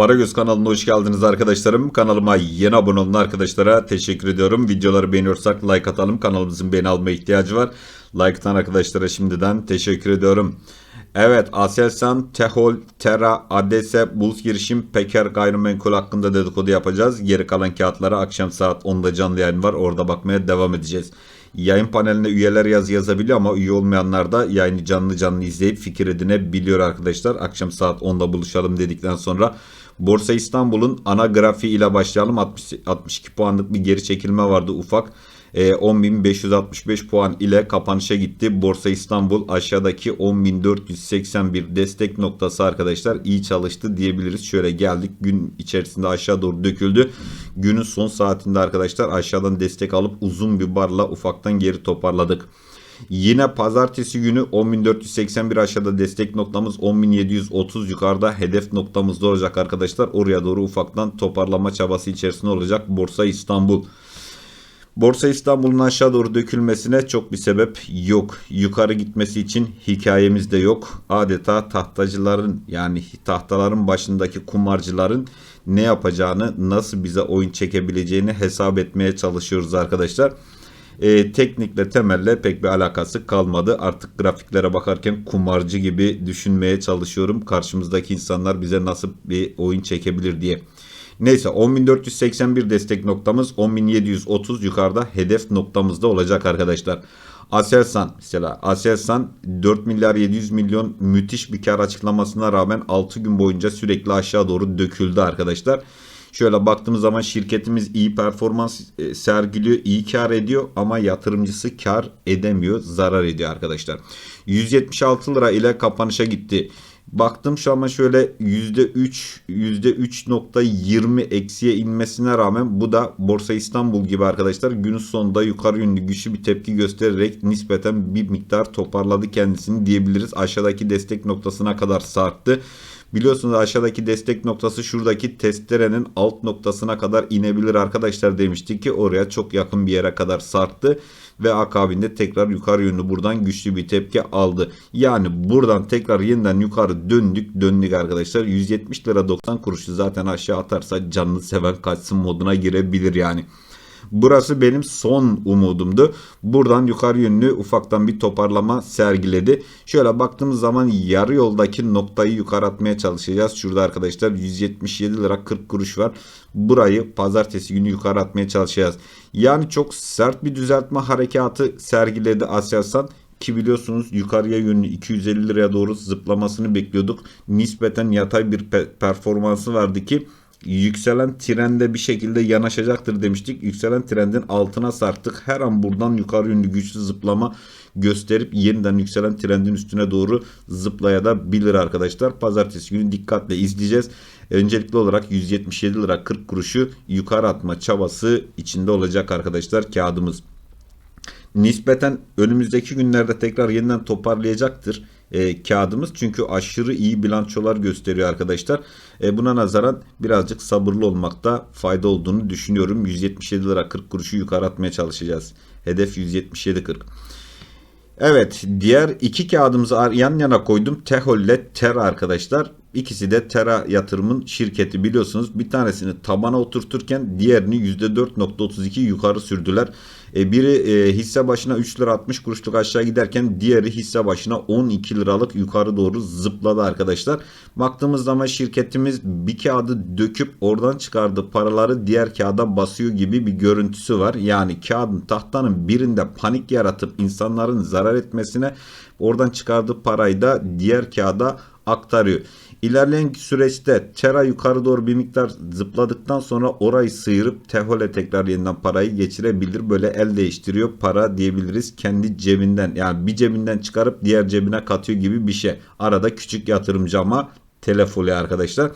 Paragöz kanalına hoş geldiniz arkadaşlarım. Kanalıma yeni abone olan arkadaşlara teşekkür ediyorum. Videoları beğeniyorsak like atalım. Kanalımızın beğeni alma ihtiyacı var. Like atan arkadaşlara şimdiden teşekkür ediyorum. Evet Aselsan, Tehol, Terra, Adese, Bulls girişim, Peker gayrimenkul hakkında dedikodu yapacağız. Geri kalan kağıtlara akşam saat 10'da canlı yayın var. Orada bakmaya devam edeceğiz. Yayın paneline üyeler yaz yazabiliyor ama üye olmayanlar da yayını canlı canlı izleyip fikir edinebiliyor arkadaşlar. Akşam saat 10'da buluşalım dedikten sonra Borsa İstanbul'un ana grafiği ile başlayalım. 60, 62 puanlık bir geri çekilme vardı ufak. E, 10.565 puan ile kapanışa gitti. Borsa İstanbul aşağıdaki 10.481 destek noktası arkadaşlar iyi çalıştı diyebiliriz. Şöyle geldik gün içerisinde aşağı doğru döküldü. Günün son saatinde arkadaşlar aşağıdan destek alıp uzun bir barla ufaktan geri toparladık. Yine pazartesi günü 10.481 aşağıda destek noktamız 10.730 yukarıda hedef noktamızda olacak arkadaşlar. Oraya doğru ufaktan toparlama çabası içerisinde olacak Borsa İstanbul. Borsa İstanbul'un aşağı doğru dökülmesine çok bir sebep yok. Yukarı gitmesi için hikayemiz de yok. Adeta tahtacıların yani tahtaların başındaki kumarcıların ne yapacağını, nasıl bize oyun çekebileceğini hesap etmeye çalışıyoruz arkadaşlar. Ee, teknikle temelle pek bir alakası kalmadı. Artık grafiklere bakarken kumarcı gibi düşünmeye çalışıyorum. Karşımızdaki insanlar bize nasıl bir oyun çekebilir diye. Neyse 10.481 destek noktamız 10.730 yukarıda hedef noktamızda olacak arkadaşlar. Aselsan mesela Aselsan 4 milyar 700 milyon müthiş bir kar açıklamasına rağmen 6 gün boyunca sürekli aşağı doğru döküldü arkadaşlar. Şöyle baktığımız zaman şirketimiz iyi performans e, sergiliyor, iyi kar ediyor ama yatırımcısı kar edemiyor, zarar ediyor arkadaşlar. 176 lira ile kapanışa gitti. Baktım şu ama şöyle %3 %3.20 eksiye inmesine rağmen bu da Borsa İstanbul gibi arkadaşlar günün sonunda yukarı yönlü güçlü bir tepki göstererek nispeten bir miktar toparladı kendisini diyebiliriz. Aşağıdaki destek noktasına kadar sarktı. Biliyorsunuz aşağıdaki destek noktası şuradaki testerenin alt noktasına kadar inebilir arkadaşlar demiştik ki oraya çok yakın bir yere kadar sarktı ve akabinde tekrar yukarı yönlü buradan güçlü bir tepki aldı. Yani buradan tekrar yeniden yukarı döndük döndük arkadaşlar. 170 lira 90 kuruşu zaten aşağı atarsa canlı seven kaçsın moduna girebilir yani. Burası benim son umudumdu. Buradan yukarı yönlü ufaktan bir toparlama sergiledi. Şöyle baktığımız zaman yarı yoldaki noktayı yukarı atmaya çalışacağız. Şurada arkadaşlar 177 lira 40 kuruş var. Burayı pazartesi günü yukarı atmaya çalışacağız. Yani çok sert bir düzeltme harekatı sergiledi Aselsan ki biliyorsunuz yukarıya yönlü 250 liraya doğru zıplamasını bekliyorduk. Nispeten yatay bir pe- performansı vardı ki yükselen trende bir şekilde yanaşacaktır demiştik. Yükselen trendin altına sarktık. Her an buradan yukarı yönlü güçlü zıplama gösterip yeniden yükselen trendin üstüne doğru zıplayabilir arkadaşlar. Pazartesi günü dikkatle izleyeceğiz. Öncelikli olarak 177 lira 40 kuruşu yukarı atma çabası içinde olacak arkadaşlar kağıdımız nispeten önümüzdeki günlerde tekrar yeniden toparlayacaktır e, kağıdımız. Çünkü aşırı iyi bilançolar gösteriyor arkadaşlar. E, buna nazaran birazcık sabırlı olmakta fayda olduğunu düşünüyorum. 177 lira 40 kuruşu yukarı atmaya çalışacağız. Hedef 177.40. Evet diğer iki kağıdımızı yan yana koydum. Tehol ile Terra arkadaşlar. İkisi de Terra yatırımın şirketi biliyorsunuz. Bir tanesini tabana oturturken diğerini %4.32 yukarı sürdüler. E, biri e, hisse başına 3 lira 60 kuruşluk aşağı giderken diğeri hisse başına 12 liralık yukarı doğru zıpladı arkadaşlar. Baktığımız zaman şirketimiz bir kağıdı döküp oradan çıkardığı paraları diğer kağıda basıyor gibi bir görüntüsü var. Yani kağıdın tahtanın birinde panik yaratıp insanların zarar etmesine oradan çıkardığı parayı da diğer kağıda aktarıyor. İlerleyen süreçte Terra yukarı doğru bir miktar zıpladıktan sonra orayı sıyırıp Tehol'e tekrar yeniden parayı geçirebilir. Böyle el değiştiriyor para diyebiliriz. Kendi cebinden yani bir cebinden çıkarıp diğer cebine katıyor gibi bir şey. Arada küçük yatırımcı ama telefoli arkadaşlar.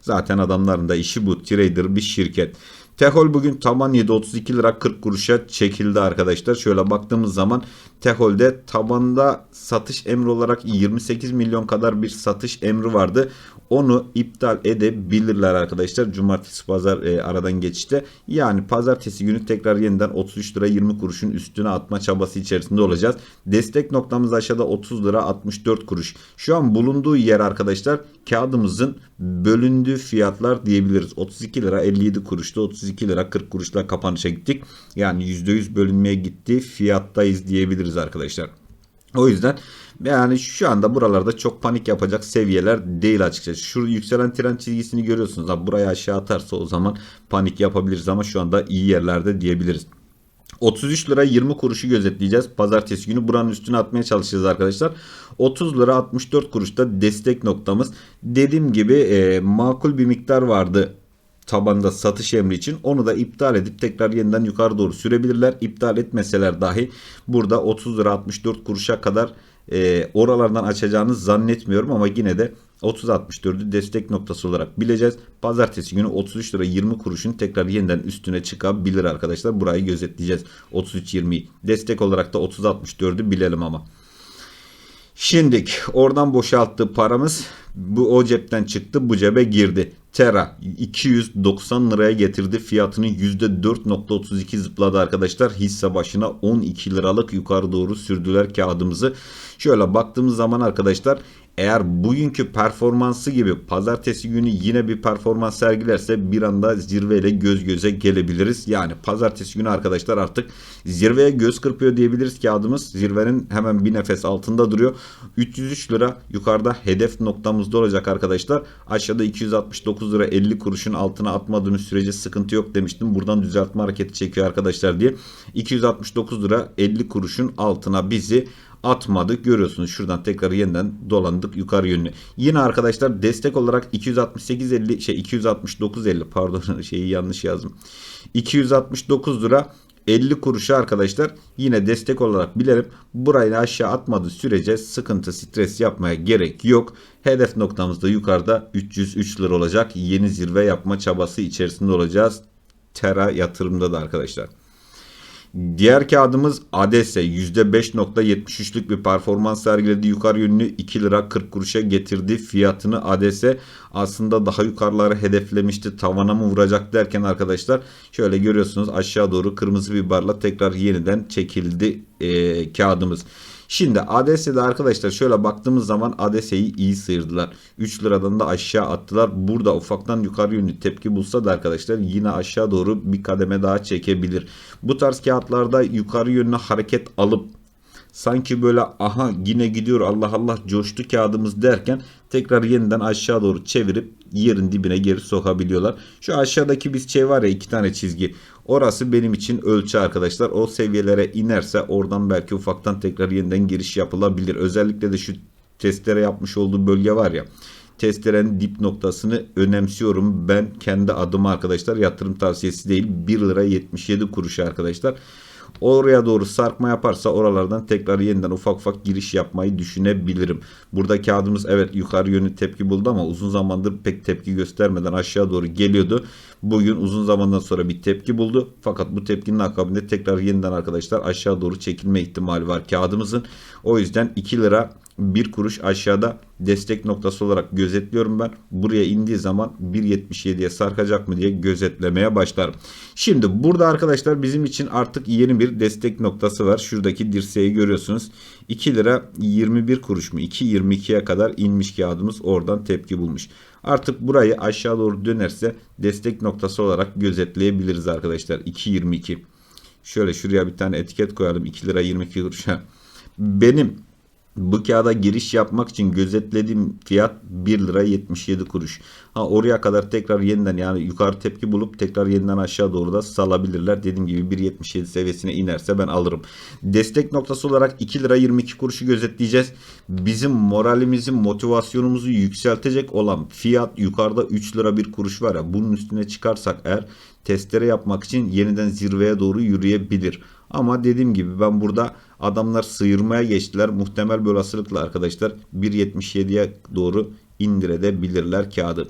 Zaten adamların da işi bu. Trader bir şirket. Tehol bugün taban 7.32 lira 40 kuruşa çekildi arkadaşlar. Şöyle baktığımız zaman Tehol'de tabanda satış emri olarak 28 milyon kadar bir satış emri vardı. onu iptal edebilirler arkadaşlar. Cumartesi pazar e, aradan geçişte. Yani pazartesi günü tekrar yeniden 33 lira 20 kuruşun üstüne atma çabası içerisinde olacağız. Destek noktamız aşağıda 30 lira 64 kuruş. Şu an bulunduğu yer arkadaşlar kağıdımızın bölündüğü fiyatlar diyebiliriz. 32 lira 57 kuruşta 32 lira 40 kuruşla kapanışa gittik. Yani %100 bölünmeye gitti fiyattayız diyebiliriz arkadaşlar. O yüzden yani şu anda buralarda çok panik yapacak seviyeler değil açıkçası. Şu yükselen trend çizgisini görüyorsunuz. Abi buraya aşağı atarsa o zaman panik yapabiliriz ama şu anda iyi yerlerde diyebiliriz. 33 lira 20 kuruşu gözetleyeceğiz. Pazartesi günü buranın üstüne atmaya çalışacağız arkadaşlar. 30 lira 64 kuruşta destek noktamız. Dediğim gibi e, makul bir miktar vardı tabanda satış emri için onu da iptal edip tekrar yeniden yukarı doğru sürebilirler. İptal etmeseler dahi burada 30 lira 64 kuruşa kadar e, oralardan açacağını zannetmiyorum ama yine de 30.64'ü destek noktası olarak bileceğiz. Pazartesi günü 33 lira 20 kuruşun tekrar yeniden üstüne çıkabilir arkadaşlar. Burayı gözetleyeceğiz. 33.20'yi. Destek olarak da 30.64'ü bilelim ama. Şimdik oradan boşalttığı paramız bu o cepten çıktı bu cebe girdi. Terra 290 liraya getirdi fiyatını %4.32 zıpladı arkadaşlar. Hisse başına 12 liralık yukarı doğru sürdüler kağıdımızı. Şöyle baktığımız zaman arkadaşlar eğer bugünkü performansı gibi pazartesi günü yine bir performans sergilerse bir anda zirveyle göz göze gelebiliriz. Yani pazartesi günü arkadaşlar artık zirveye göz kırpıyor diyebiliriz kağıdımız. Zirvenin hemen bir nefes altında duruyor. 303 lira yukarıda hedef noktamızda olacak arkadaşlar. Aşağıda 269 lira 50 kuruşun altına atmadığınız sürece sıkıntı yok demiştim. Buradan düzeltme hareketi çekiyor arkadaşlar diye. 269 lira 50 kuruşun altına bizi atmadık. Görüyorsunuz şuradan tekrar yeniden dolandık yukarı yönlü. Yine arkadaşlar destek olarak 268.50 şey 269.50 pardon şeyi yanlış yazdım. 269 lira 50 kuruşa arkadaşlar yine destek olarak bilelim. Burayı aşağı atmadığı sürece sıkıntı stres yapmaya gerek yok. Hedef noktamız da yukarıda 303 lira olacak. Yeni zirve yapma çabası içerisinde olacağız. Tera yatırımda da arkadaşlar. Diğer kağıdımız ADESE %5.73'lük bir performans sergiledi. Yukarı yönlü 2 lira 40 kuruşa getirdi fiyatını ADESE aslında daha yukarılara hedeflemişti. Tavana mı vuracak derken arkadaşlar şöyle görüyorsunuz aşağı doğru kırmızı bir barla tekrar yeniden çekildi e, kağıdımız. Şimdi ADS'de arkadaşlar şöyle baktığımız zaman ADS'yi iyi sıyırdılar. 3 liradan da aşağı attılar. Burada ufaktan yukarı yönlü tepki bulsa da arkadaşlar yine aşağı doğru bir kademe daha çekebilir. Bu tarz kağıtlarda yukarı yönlü hareket alıp sanki böyle aha yine gidiyor Allah Allah coştu kağıdımız derken tekrar yeniden aşağı doğru çevirip yerin dibine geri sokabiliyorlar. Şu aşağıdaki bir şey var ya iki tane çizgi. Orası benim için ölçü arkadaşlar. O seviyelere inerse oradan belki ufaktan tekrar yeniden giriş yapılabilir. Özellikle de şu testlere yapmış olduğu bölge var ya testerenin dip noktasını önemsiyorum. Ben kendi adıma arkadaşlar yatırım tavsiyesi değil 1 lira 77 kuruş arkadaşlar. Oraya doğru sarkma yaparsa oralardan tekrar yeniden ufak ufak giriş yapmayı düşünebilirim. Burada kağıdımız evet yukarı yönlü tepki buldu ama uzun zamandır pek tepki göstermeden aşağı doğru geliyordu. Bugün uzun zamandan sonra bir tepki buldu. Fakat bu tepkinin akabinde tekrar yeniden arkadaşlar aşağı doğru çekilme ihtimali var kağıdımızın. O yüzden 2 lira bir kuruş aşağıda destek noktası olarak gözetliyorum ben. Buraya indiği zaman 1.77'ye sarkacak mı diye gözetlemeye başlarım. Şimdi burada arkadaşlar bizim için artık yeni bir destek noktası var. Şuradaki dirseği görüyorsunuz. 2 lira 21 kuruş mu? 2.22'ye kadar inmiş kağıdımız oradan tepki bulmuş. Artık burayı aşağı doğru dönerse destek noktası olarak gözetleyebiliriz arkadaşlar. 2.22 Şöyle şuraya bir tane etiket koyalım. 2 lira 22 kuruşa. Benim bu kağıda giriş yapmak için gözetlediğim fiyat 1 lira 77 kuruş. Ha oraya kadar tekrar yeniden yani yukarı tepki bulup tekrar yeniden aşağı doğru da salabilirler. Dediğim gibi 1.77 seviyesine inerse ben alırım. Destek noktası olarak 2 lira 22 kuruşu gözetleyeceğiz. Bizim moralimizi, motivasyonumuzu yükseltecek olan fiyat yukarıda 3 lira 1 kuruş var ya bunun üstüne çıkarsak eğer testere yapmak için yeniden zirveye doğru yürüyebilir. Ama dediğim gibi ben burada adamlar sıyırmaya geçtiler. Muhtemel bir olasılıkla arkadaşlar 1.77'ye doğru indirebilirler kağıdı.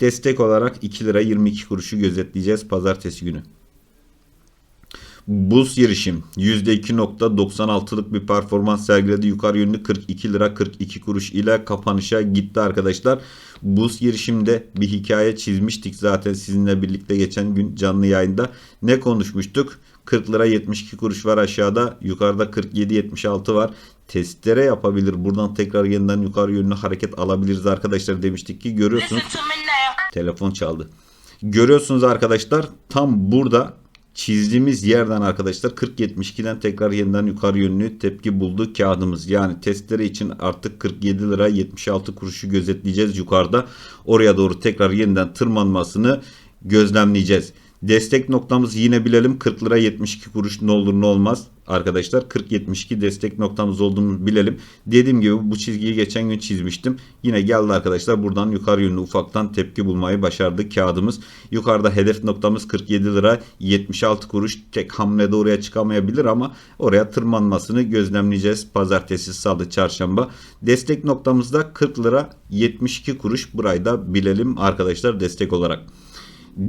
Destek olarak 2 lira 22 kuruşu gözetleyeceğiz pazartesi günü. Buz girişim %2.96'lık bir performans sergiledi. Yukarı yönlü 42 lira 42 kuruş ile kapanışa gitti arkadaşlar. Buz girişimde bir hikaye çizmiştik zaten sizinle birlikte geçen gün canlı yayında. Ne konuşmuştuk? 40 lira 72 kuruş var aşağıda. Yukarıda 47-76 var. Testere yapabilir. Buradan tekrar yeniden yukarı yönlü hareket alabiliriz arkadaşlar demiştik ki görüyorsunuz. Telefon çaldı. Görüyorsunuz arkadaşlar tam burada çizdiğimiz yerden arkadaşlar 40.72'den tekrar yeniden yukarı yönlü tepki buldu kağıdımız. Yani testere için artık 47 lira 76 kuruşu gözetleyeceğiz yukarıda. Oraya doğru tekrar yeniden tırmanmasını gözlemleyeceğiz. Destek noktamız yine bilelim 40 lira 72 kuruş ne olur ne olmaz arkadaşlar 40-72 destek noktamız olduğunu bilelim. Dediğim gibi bu çizgiyi geçen gün çizmiştim. Yine geldi arkadaşlar buradan yukarı yönlü ufaktan tepki bulmayı başardı kağıdımız. Yukarıda hedef noktamız 47 lira 76 kuruş tek hamlede oraya çıkamayabilir ama oraya tırmanmasını gözlemleyeceğiz. Pazartesi, salı, çarşamba. Destek noktamızda 40 lira 72 kuruş burayı da bilelim arkadaşlar destek olarak.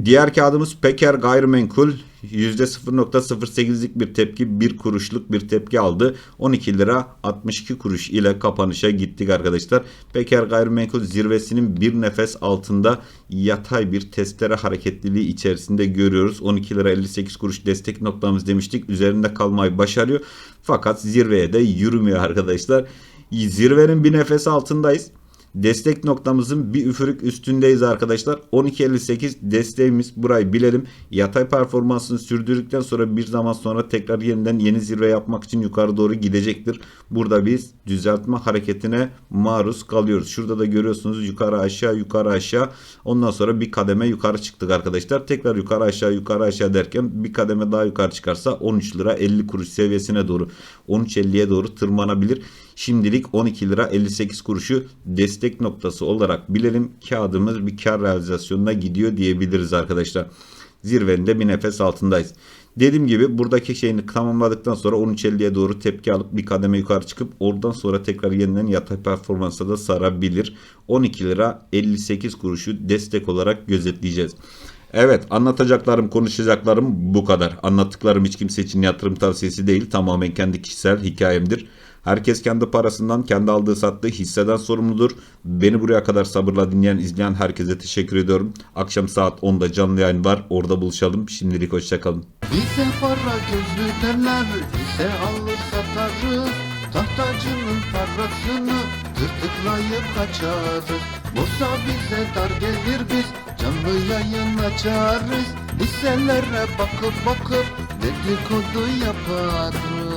Diğer kağıdımız Peker Gayrimenkul %0.08'lik bir tepki 1 kuruşluk bir tepki aldı. 12 lira 62 kuruş ile kapanışa gittik arkadaşlar. Peker Gayrimenkul zirvesinin bir nefes altında yatay bir testere hareketliliği içerisinde görüyoruz. 12 lira 58 kuruş destek noktamız demiştik. Üzerinde kalmayı başarıyor. Fakat zirveye de yürümüyor arkadaşlar. Zirvenin bir nefes altındayız. Destek noktamızın bir üfürük üstündeyiz arkadaşlar. 12.58 desteğimiz burayı bilelim. Yatay performansını sürdürdükten sonra bir zaman sonra tekrar yeniden yeni zirve yapmak için yukarı doğru gidecektir. Burada biz düzeltme hareketine maruz kalıyoruz. Şurada da görüyorsunuz yukarı aşağı yukarı aşağı. Ondan sonra bir kademe yukarı çıktık arkadaşlar. Tekrar yukarı aşağı yukarı aşağı derken bir kademe daha yukarı çıkarsa 13 lira 50 kuruş seviyesine doğru 13.50'ye doğru tırmanabilir. Şimdilik 12 lira 58 kuruşu destek noktası olarak bilelim. Kağıdımız bir kar realizasyonuna gidiyor diyebiliriz arkadaşlar. Zirvenin bir nefes altındayız. Dediğim gibi buradaki şeyini tamamladıktan sonra 13.50'ye doğru tepki alıp bir kademe yukarı çıkıp oradan sonra tekrar yeniden yatay performansa da sarabilir. 12 lira 58 kuruşu destek olarak gözetleyeceğiz. Evet anlatacaklarım konuşacaklarım bu kadar. Anlattıklarım hiç kimse için yatırım tavsiyesi değil. Tamamen kendi kişisel hikayemdir. Herkes kendi parasından, kendi aldığı sattığı hisseden sorumludur. Beni buraya kadar sabırla dinleyen, izleyen herkese teşekkür ediyorum. Akşam saat 10'da canlı yayın var. Orada buluşalım. Şimdilik hoşçakalın. Bize para gözlü derler, bize alır satarız. Tahtacının parasını tırtıklayıp kaçarız. Borsa bize dar gelir biz canlı yayın açarız. Hisselere bakıp bakıp dedikodu yaparız.